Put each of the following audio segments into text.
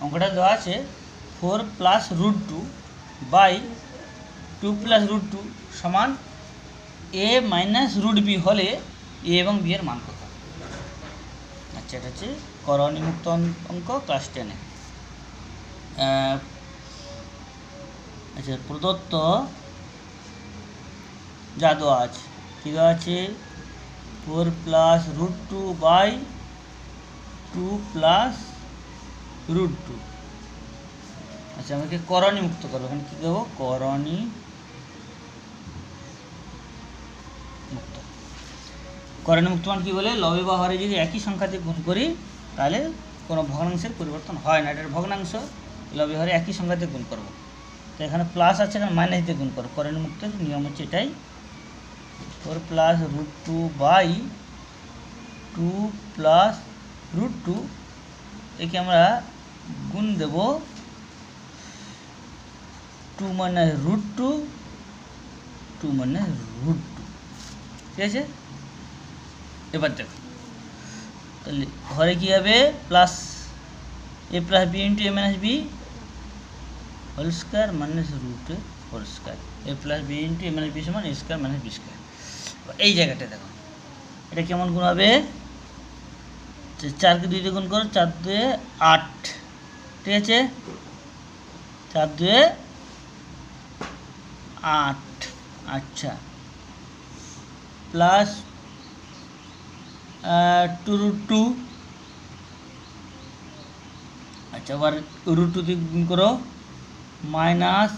অঙ্কটা দেওয়া আছে four plus root two by two plus root two সমান এ মাইনাস রুট বি হলে এ এবং বি এর মান কত? আচ্ছা এটা হচ্ছে করণীমুক্ত অঙ্ক- ক্লাস টেনে আচ্ছা প্রদত্ত যা দেওয়া আছে, কী দেওয়া আছে? Four plus root two by two plus root two. আচ্ছা আমাকে করণী মুক্ত করব এখানে কী দেবো? করণী মুক্ত। করণী মুক্ত মানে কী বলে? লবে বা হরে যদি একই সংখ্যাতে গুণ করি, তাহলে কোনো ভগ্নাংশের পরিবর্তন হয় না। এটার ভগ্নাংশ লবে হরে একই সংখ্যাতে গুণ করব। তো এখানে প্লাস আছে, এখানে মাইনাস দিয়ে গুণ করব করণী মুক্তের নিয়ম হচ্ছে এটাই। Four plus root two by two plus root two একে আমরা গুণ দেব টু মানে রুট টু টু মানে রুট টু। ঠিক আছে? এবার দেখো। তাহলে ঘরে কী হবে? Plus A plus B into A minus B whole square minus root whole square A plus B into A minus B সমান A square minus B square এই জায়গাটা দেখো। এটা কেমন গুণ হবে? চারকে দুই গুণ করো, চার দুয়ে আট। ঠিক আছে? চার দুয়ে আট। আচ্ছা। Plus two root two. আচ্ছা আবার রুট টু দিয়ে গুণ করো। মাইনাস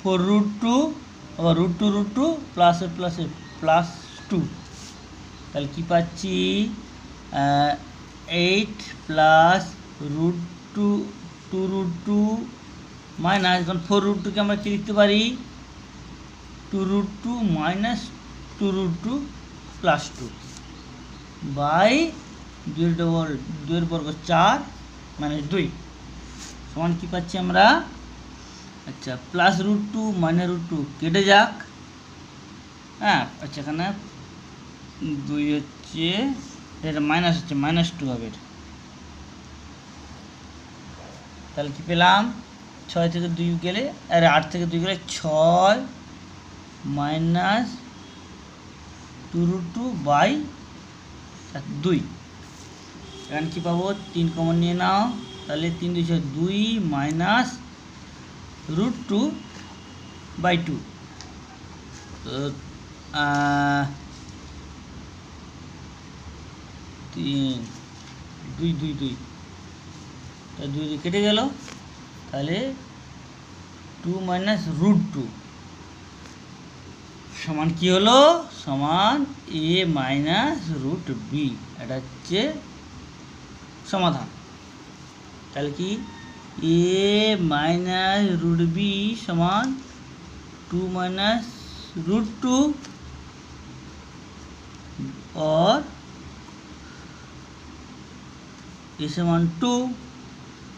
ফোর রুট টু আবার root two root two, plus plus plus two. তাহলে কী পাচ্ছি? Eight plus root two two root two minus এখন ফোর রুট টুকে আমরা কী লিখতে পারি? Two root two minus two root two plus two by দুই ডবল দুইয়ের বর্গ চার মাইনাস দুই। সমান কী পাচ্ছি আমরা? আচ্ছা plus root two minus root two কেটে যাক। হ্যাঁ আচ্ছা এখানে দুই হচ্ছে, এটা মাইনাস হচ্ছে মাইনাস টু হবে। এটা। তাহলে কি পেলাম? ছয় থেকে দুই গেলে, আরে আট থেকে দুই গেলে ছয় মাইনাস টু টু বাই দুই। এখানে কী পাবো? তিন কমন নিয়ে নাও। তাহলে তিন দুই ছয় দুই minus root two by two. তিন, দুই দুই দুই। তা দুই কেটে গেল। তাহলে টু মাইনাস রুট টু সমান কি হলো? সমান এ মাইনাস রুট বি এটা হচ্ছে সমাধান। তাহলে কি? এ মাইনাস রুট বি সমান টু মাইনাস রুট টু और এ সমান টু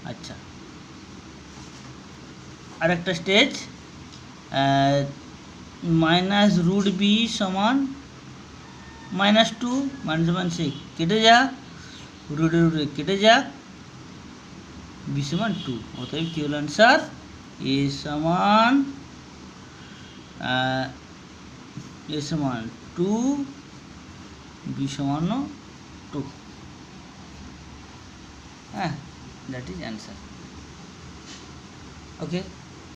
আচ্ছা। আরেকটা স্টেজ মাইনাস রুট বি সমান মাইনাস টু মাইনাস মাইনাসে কেটে যাক রুটে রুটে কেটে যাক বি সমান টু অতএব কি হলো অ্যান্সার এ সমান এ সমান টু বি সমান টু হ্যাঁ। that is answer. Okay?